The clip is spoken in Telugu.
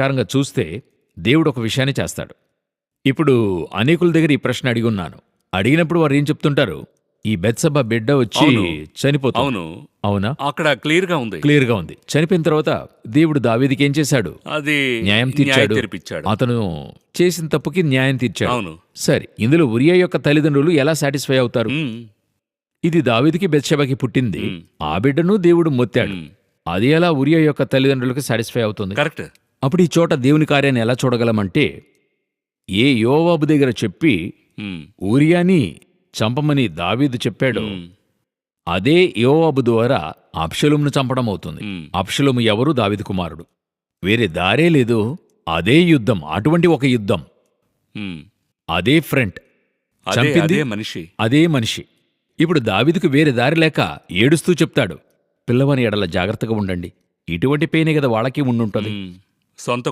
ప్రకారంగా చూస్తే దేవుడు ఒక విషయాన్ని చేస్తాడు. ఇప్పుడు అనేకుల దగ్గర ఈ ప్రశ్న అడిగి ఉన్నాను అడిగినప్పుడు వారు ఏం చెప్తుంటారు? ఈ బెత్సబ బిడ్డ వచ్చి. చనిపోతుంది. అవును. అవునా? అక్కడ క్లియర్గా ఉంది. క్లియర్గా ఉంది. చనిపోయిన తర్వాత దేవుడు దావీదికి ఏం చేశాడు? అది న్యాయం తీర్చాడు. అతను చేసిన తప్పుకి న్యాయం తీర్చాడు. అవును. సరే ఇందులో ఉరియా యొక్క తల్లిదండ్రులు ఎలా సాటిస్ఫై అవుతారు? ఇది దావీదికి బెత్షెబకి పుట్టింది. ఆ బిడ్డను దేవుడు మొత్తాడు. అది ఎలా ఉరియా యొక్క తల్లిదండ్రులకు సాటిస్ఫై అవుతుంది? కరెక్ట్. అప్పుడు ఈ చోట దేవుని కార్యాన్ని ఎలా చూడగలమంటే ఏ యోవాబు దగ్గర చెప్పి ఊరియాని చంపమని దావీదు చెప్పాడు అదే యోవాబు ద్వారా అప్షలుమును చంపడం అవుతుంది. అప్షలుము ఎవరు? దావీదు కుమారుడు. వేరే దారే లేదు. అదే యుద్ధం. అటువంటి ఒక యుద్ధం. అదే ఫ్రంట్. చంపింది? మనిషి. అదే మనిషి. ఇప్పుడు దావీదుకు వేరే దారి లేక ఏడుస్తూ చెప్తాడు పిల్లవని ఎడల జాగ్రత్తగా ఉండండి. ఇటువంటి పేనే కదా వాళ్ళకి ఉండుంటది. సొంత